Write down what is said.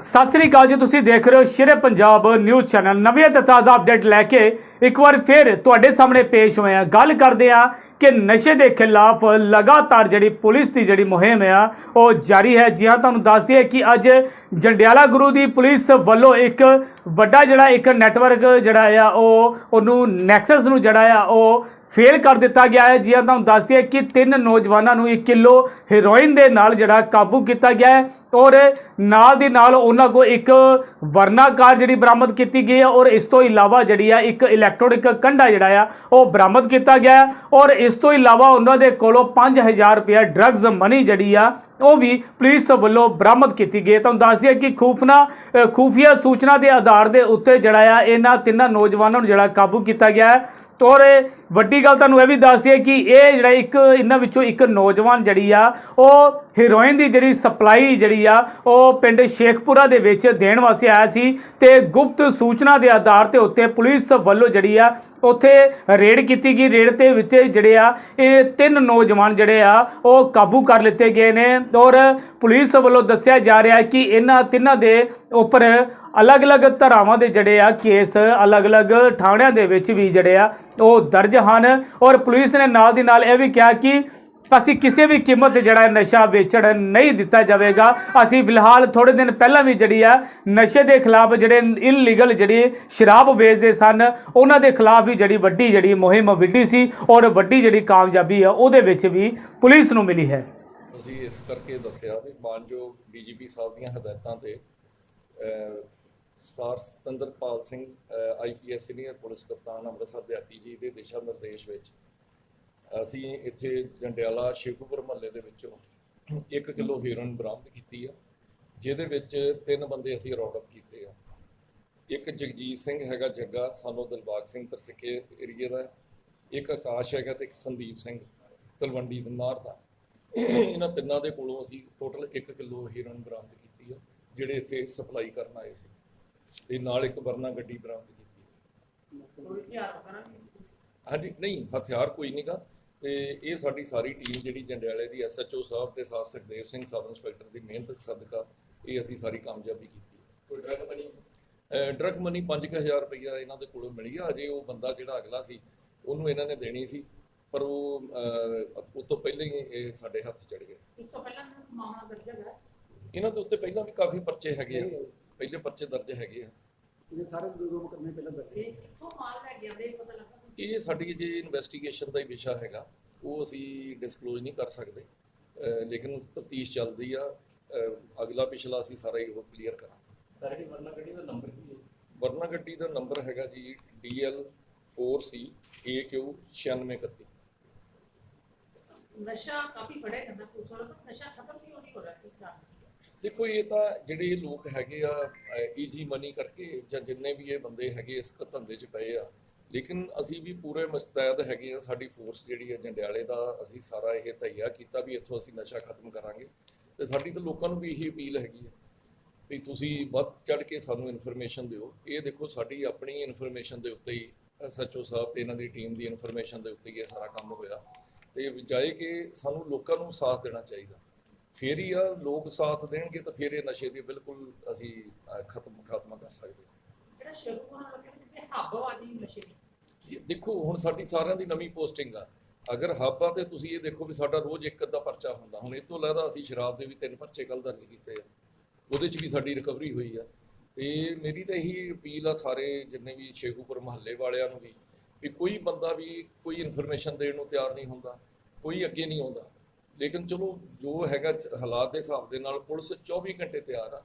ਸਤਿ ਸ੍ਰੀ ਅਕਾਲ ਜੀ, ਤੁਸੀਂ ਦੇਖ ਰਹੇ ਹੋ ਸ਼ੇਰੇ ਪੰਜਾਬ ਨਿਊਜ਼ ਚੈਨਲ। ਨਵੀਂ ਤੇ ਤਾਜ਼ਾ ਅਪਡੇਟ ਲੈ ਕੇ ਇੱਕ ਵਾਰ ਫਿਰ ਤੁਹਾਡੇ ਸਾਹਮਣੇ ਪੇਸ਼ ਹੋਏ ਆ ਗੱਲ ਕਰਦੇ ਆ ਕਿ ਨਸ਼ੇ ਦੇ ਖਿਲਾਫ ਲਗਾਤਾਰ ਜਿਹੜੀ ਪੁਲਿਸ ਦੀ ਜਿਹੜੀ ਮੁਹਿੰਮ ਆ, ਉਹ ਜਾਰੀ ਹੈ। ਜੀ ਹਾਂ, ਤੁਹਾਨੂੰ ਦੱਸ ਦਈਏ ਕਿ ਅੱਜ ਜੰਡਿਆਲਾ ਗੁਰੂ ਦੀ ਪੁਲਿਸ ਵੱਲੋਂ ਇੱਕ ਵੱਡਾ ਜਿਹੜਾ ਇੱਕ ਨੈਟਵਰਕ ਜਿਹੜਾ ਆ, ਉਹ ਉਹਨੂੰ ਨੈਕਸਸ ਨੂੰ ਜਿਹੜਾ ਆ, ਉਹ ਫੇਲ ਕਰ ਦਿੱਤਾ ਗਿਆ ਹੈ। ਜੀ ਹਾਂ, ਤੁਹਾਨੂੰ ਦੱਸ ਦਈਏ ਕਿ ਤਿੰਨ ਨੌਜਵਾਨਾਂ ਨੂੰ 1 ਕਿਲੋ ਹੈਰੋਇਨ ਦੇ ਨਾਲ ਜਿਹੜਾ ਕਾਬੂ ਕੀਤਾ ਗਿਆ ਹੈ। ਔਰ ਨਾਲ ਦੀ ਨਾਲ ਉਹਨਾਂ ਕੋ ਇੱਕ ਵਰਨਾ ਕਾਰ ਜਿਹੜੀ ਬਰਾਮਦ ਕੀਤੀ ਗਈ ਹੈ ਔਰ ਇਸ ਤੋਂ ਇਲਾਵਾ ਜਿਹੜੀ ਆ ਇੱਕ ਇਲੈਕਟ੍ਰੋਨਿਕ ਕੰਡਾ ਜਿਹੜਾ ਆ ਉਹ ਬਰਾਮਦ ਕੀਤਾ ਗਿਆ ਔਰ ਇਸ ਤੋਂ ਇਲਾਵਾ ਉਹਨਾਂ ਦੇ ਕੋਲੋਂ 5000 ਰੁਪਏ ਡਰੱਗਸ ਮਨੀ ਜਿਹੜੀ ਆ ਉਹ ਵੀ ਪੁਲਿਸ ਵੱਲੋਂ ਬਰਾਮਦ ਕੀਤੀ ਗਈ ਹੈ। ਤੁਹਾਨੂੰ ਦੱਸ ਦਈਏ ਕਿ ਖੂਫਨਾ ਅ, ਖੂਫੀਆ ਸੂਚਨਾ ਦੇ ਆਧਾਰ ਦੇ ਉੱਤੇ ਜਿਹੜਾ ਆ ਇਹਨਾਂ ਤਿੰਨਾਂ ਨੌਜਵਾਨਾਂ ਨੂੰ ਜਿਹੜਾ ਕਾਬੂ ਕੀਤਾ ਗਿਆ ਹੈ। ਔਰ ਵੱਡੀ ਗੱਲ ਤੁਹਾਨੂੰ ਇਹ ਵੀ ਦੱਸਦੀ ਹੈ ਕਿ ਇਹ ਜਿਹੜਾ ਇੱਕ ਇਹਨਾਂ ਵਿੱਚੋਂ ਇੱਕ ਨੌਜਵਾਨ ਜਿਹੜੀ ਆ ਉਹ ਹੀਰੋਇਨ ਦੀ ਜਿਹੜੀ ਸਪਲਾਈ ਜਿਹੜੀ ਆ। ਉਹ ਪਿੰਡ ਸ਼ੇਖਪੁਰਾ ਦੇ ਵਿੱਚ ਦੇਣ ਵਾਸਤੇ ਆਇਆ ਸੀ ਤੇ ਗੁਪਤ ਸੂਚਨਾ ਦੇ ਆਧਾਰ ਤੇ ਉੱਤੇ ਪੁਲਿਸ ਵੱਲੋਂ ਜਿਹੜੀ ਆ, ਉੱਥੇ ਰੇਡ ਕੀਤੀ ਗਈ। ਰੇਡ ਦੇ ਵਿੱਚ ਜਿਹੜੇ ਆ, ਇਹ ਤਿੰਨ ਨੌਜਵਾਨ ਜਿਹੜੇ ਆ, ਉਹ ਕਾਬੂ ਕਰ ਲਿੱਤੇ ਗਏ ਨੇ ਔਰ ਪੁਲਿਸ ਵੱਲੋਂ ਦੱਸਿਆ ਜਾ ਰਿਹਾ ਕਿ ਇਹਨਾਂ ਤਿੰਨਾਂ ਦੇ ਉੱਪਰ ਅਲੱਗ-ਅਲੱਗ ਧਾਰਾਵਾਂ ਦੇ ਜਿਹੜੇ ਆ ਕੇਸ, ਅਲੱਗ-ਅਲੱਗ ਥਾਣਿਆਂ ਦੇ ਵਿੱਚ ਵੀ ਜਿਹੜੇ ਆ, ਉਹ ਦਰਜ ਹਨ। ਔਰ ਪੁਲਿਸ ਨੇ ਨਾਲ ਦੀ ਨਾਲ ਇਹ ਵੀ ਕਿਹਾ ਕਿ ਅਸੀਂ ਕਿਸੇ ਵੀ ਕੀਮਤ ਤੇ ਜਿਹੜਾ ਇਹ ਨਸ਼ਾ ਵੇਚਣ ਨਹੀਂ ਦਿੱਤਾ ਜਾਵੇਗਾ। ਅਸੀਂ ਫਿਲਹਾਲ ਥੋੜੇ ਦਿਨ ਪਹਿਲਾਂ ਵੀ ਜਿਹੜੀ ਆ ਨਸ਼ੇ ਦੇ ਖਿਲਾਫ ਜਿਹੜੇ ਇਨਲੀਗਲ ਜਿਹੜੀ ਸ਼ਰਾਬ ਵੇਚਦੇ ਸਨ ਉਹਨਾਂ ਦੇ ਖਿਲਾਫ ਵੀ ਜਿਹੜੀ ਵੱਡੀ ਜਿਹੜੀ ਮੁਹਿੰਮ ਵਿੱਢੀ ਸੀ ਔਰ ਵੱਡੀ ਜਿਹੜੀ ਕਾਮਯਾਬੀ ਆ ਉਹਦੇ ਵਿੱਚ ਵੀ ਪੁਲਿਸ ਨੂੰ ਮਿਲੀ ਹੈ। ਅਸੀਂ ਇਸ ਕਰਕੇ ਦੱਸਿਆ ਵੀ ਮਾਨਯੋਗ ਡੀਜੀਪੀ ਸਾਹਿਬ ਦੀਆਂ ਹਦਾਇਤਾਂ ਤੇ ਅਹ, sir Satinderpal Singh IPS senior police ਕਪਤਾਨ ਅੰਮ੍ਰਿਤਸਰ ਦਿਹਾਤੀ ਜੀ ਦੇ ਦਿਸ਼ਾ ਨਿਰਦੇਸ਼ ਵਿੱਚ ਅਸੀਂ ਇੱਥੇ ਜੰਡਿਆਲਾ ਸ਼ਿਵਪੁਰ ਮਹੱਲੇ ਦੇ ਵਿੱਚੋਂ 1 ਕਿਲੋ ਹੀਰੋਇਨ ਬਰਾਮਦ ਕੀਤੀ ਆ ਜਿਹਦੇ ਵਿੱਚ ਤਿੰਨ ਬੰਦੇ ਅਸੀਂ ਰੌਡ ਕੀਤੇ ਆ। ਇੱਕ ਜਗਜੀਤ ਸਿੰਘ ਹੈਗਾ ਜੱਗਾ ਸਾਨੂੰ ਦਿਲਬਾਗ ਸਿੰਘ ਤਰਸਿੱਕੇ ਏਰੀਏ ਦਾ। ਇੱਕ ਆਕਾਸ਼ ਹੈਗਾ ਤੇ ਇੱਕ ਸੰਦੀਪ ਸਿੰਘ ਤਲਵੰਡੀ ਦਨਾਰ ਦਾ। ਇਹਨਾਂ ਤਿੰਨਾਂ ਦੇ ਕੋਲੋਂ ਅਸੀਂ ਟੋਟਲ 1 ਕਿਲੋ ਹੀਰੋਇਨ ਬਰਾਮਦ ਕੀਤੀ ਆ ਜਿਹੜੇ ਇੱਥੇ ਸਪਲਾਈ ਕਰਨ ਆਏ ਸੀ। ਤੇ ਨਾਲ ਇੱਕ ਵਰਨਾ ਗੱਡੀ ਬਰਾਮਦ ਕੀਤੀ ਹਾਂਜੀ ਨਹੀਂ ਹਥਿਆਰ ਕੋਈ ਨਹੀਂਗਾ ਤੇ ਇਹ ਸਾਡੀ ਸਾਰੀ ਟੀਮ ਜਿਹੜੀ ਜੰਡਿਆਲੇ ਦੀ ਐਸਐਚਓ ਸਾਹਿਬ ਤੇ sir Sukhdev Singh sub inspector ਦੀ ਮਿਹਨਤ ਸਦਕਾ ਇਹ ਅਸੀਂ ਸਾਰੀ ਕਾਮਯਾਬੀ ਕੀਤੀ ਕੋਈ ਡਰਗ ਮਨੀ ਡਰਗ ਮਨੀ 5000 ਰੁਪਈਆ ਇਹਨਾਂ ਦੇ ਕੋਲੋਂ ਮਿਲੀ ਆ। ਅਜੇ ਉਹ ਬੰਦਾ ਜਿਹੜਾ ਅਗਲਾ ਸੀ ਉਹਨੂੰ ਇਹਨਾਂ ਨੇ ਦੇਣੀ ਸੀ ਪਰ ਉਹ ਉਹ ਤੋਂ ਪਹਿਲਾਂ ਹੀ ਇਹ ਸਾਡੇ ਹੱਥ ਚੜ ਗਏ। ਇਸ ਤੋਂ ਪਹਿਲਾਂ ਮਾਮਲਾ ਦਰਜ ਹੈਗਾ? ਇਹਨਾਂ ਦੇ ਉੱਤੇ ਪਹਿਲਾਂ ਵੀ ਕਾਫੀ ਪਰਚੇ ਹੈਗੇ ਆ। ਪਹਿਲੇ ਪਰਚੇ ਦਰਜ ਹੈਗੇ ਆ। ਇਹ ਸਾਰੇ ਦੋ ਦੋ ਮੁਕੱਦਮੇ ਪਹਿਲਾਂ ਦਰਜ ਇਹ ਕਿੱਥੋਂ ਮਾਲ ਲੈ ਗਿਆ ਇਹ ਪਤਾ ਲੱਗਾ ਇਹ ਸਾਡੀ ਜੇ ਇਨਵੈਸਟੀਗੇਸ਼ਨ ਦਾ ਹੀ ਵਿਸ਼ਾ ਹੈਗਾ ਉਹ ਅਸੀਂ ਡਿਸਕਲੋਜ਼ ਨਹੀਂ ਕਰ ਸਕਦੇ। ਲੇਕਿਨ ਤਫਤੀਸ਼ ਚੱਲਦੀ ਆ। ਅਗਲਾ ਪਿਛਲਾ ਅਸੀਂ ਸਾਰਾ ਹੀ ਉਹ ਕਲੀਅਰ ਕਰਾਂਗੇ। ਸਾਡੀ ਵਰਨਾ ਗੱਡੀ ਦਾ ਨੰਬਰ ਕੀ ਹੈ? ਵਰਨਾ ਗੱਡੀ ਦਾ ਨੰਬਰ ਹੈਗਾ ਜੀ DL 4C AQ 9631 ਨਸ਼ਾ ਕਾਫੀ ਫੜਿਆ ਜਾਂਦਾ ਪੁਲਿਸ ਵਾਲਾ ਪਰ ਨਸ਼ਾ ਖਤਮ ਨਹੀਂ ਹੋਣੀ ਹੋ ਰਿਹਾ? ਦੇਖੋ ਇਹ ਤਾਂ ਜਿਹੜੇ ਲੋਕ ਹੈਗੇ ਆ ਈਜ਼ੀ ਮਨੀ ਕਰਕੇ ਜਾਂ ਜਿੰਨੇ ਵੀ ਇਹ ਬੰਦੇ ਹੈਗੇ ਇਸ ਧੰਦੇ 'ਚ ਪਏ ਆ ਲੇਕਿਨ ਅਸੀਂ ਵੀ ਪੂਰੇ ਮੁਸਤੈਦ ਹੈਗੇ ਆ ਸਾਡੀ ਫੋਰਸ ਜਿਹੜੀ ਹੈ ਜੰਡਿਆਲੇ ਦਾ, ਅਸੀਂ ਸਾਰਾ ਇਹ ਤਈਆ ਕੀਤਾ ਵੀ ਇੱਥੋਂ ਅਸੀਂ ਨਸ਼ਾ ਖਤਮ ਕਰਾਂਗੇ। ਤੇ ਸਾਡੀ ਤਾਂ ਲੋਕਾਂ ਨੂੰ ਵੀ ਇਹੀ ਅਪੀਲ ਹੈਗੀ ਹੈ ਵੀ ਤੁਸੀਂ ਵੱਧ ਚੜ ਕੇ ਸਾਨੂੰ ਇਨਫੋਰਮੇਸ਼ਨ ਦਿਓ। ਇਹ ਦੇਖੋ, ਸਾਡੀ ਆਪਣੀ ਇਨਫੋਰਮੇਸ਼ਨ ਦੇ ਉੱਤੇ ਹੀ ਐਸਐਚਓ ਸਾਹਿਬ ਤੇ ਇਹਨਾਂ ਦੀ ਟੀਮ ਦੀ ਇਨਫੋਰਮੇਸ਼ਨ ਦੇ ਉੱਤੇ ਹੀ ਇਹ ਸਾਰਾ ਕੰਮ ਹੋਇਆ। ਤੇ ਜਾਏ ਕਿ ਸਾਨੂੰ ਲੋਕਾਂ ਨੂੰ ਸਾਥ ਦੇਣਾ ਚਾਹੀਦਾ। ਫੇਰ ਹੀ ਆ, ਲੋਕ ਸਾਥ ਦੇਣਗੇ ਤਾਂ ਫਿਰ ਇਹ ਨਸ਼ੇ ਦੀ ਬਿਲਕੁਲ ਅਸੀਂ ਖਤਮ, ਖਾਤਮਾ ਕਰ ਸਕਦੇ ਹਾਂ। ਜਿਹੜਾ ਸ਼ੁਰੂ ਹੋਣਾ ਲੱਗਿਆ ਕਿ ਹੱਬ ਨਸ਼ੇ ਦੇਖੋ, ਹੁਣ ਸਾਡੀ ਸਾਰਿਆਂ ਦੀ ਨਵੀਂ ਪੋਸਟਿੰਗ ਆ। ਅਗਰ ਹੱਬ ਆ ਤੇ ਤੁਸੀਂ ਇਹ ਦੇਖੋ ਵੀ ਸਾਡਾ ਰੋਜ਼ ਇੱਕ ਅੱਧਾ ਪਰਚਾ ਹੁੰਦਾ, ਹੁਣ ਇਹ ਤੋਂ ਇਲਾਵਾ ਅਸੀਂ ਸ਼ਰਾਬ ਦੇ ਵੀ ਤਿੰਨ ਪਰਚੇ ਕੱਲ ਦਰਜ ਕੀਤੇ ਆ। ਉਹਦੇ 'ਚ ਵੀ ਸਾਡੀ ਰਿਕਵਰੀ ਹੋਈ ਆ। ਤੇ ਮੇਰੀ ਤਾਂ ਇਹੀ ਅਪੀਲ ਆ ਸਾਰੇ ਜਿੰਨੇ ਵੀ ਸ਼ੇਖੂਪੁਰ ਮਹੱਲੇ ਵਾਲਿਆਂ ਨੂੰ ਵੀ ਵੀ ਕੋਈ ਬੰਦਾ ਵੀ ਕੋਈ ਇਨਫੋਰਮੇਸ਼ਨ ਦੇਣ ਨੂੰ ਤਿਆਰ ਨਹੀਂ ਹੁੰਦਾ, ਕੋਈ ਅੱਗੇ ਨਹੀਂ ਆਉਂਦਾ। ਲੇਕਿਨ ਚਲੋ, ਜੋ ਹੈਗਾ ਚ- ਹਾਲਾਤ ਦੇ ਹਿਸਾਬ ਦੇ ਨਾਲ ਪੁਲਿਸ 24 ਘੰਟੇ ਤਿਆਰ ਆ।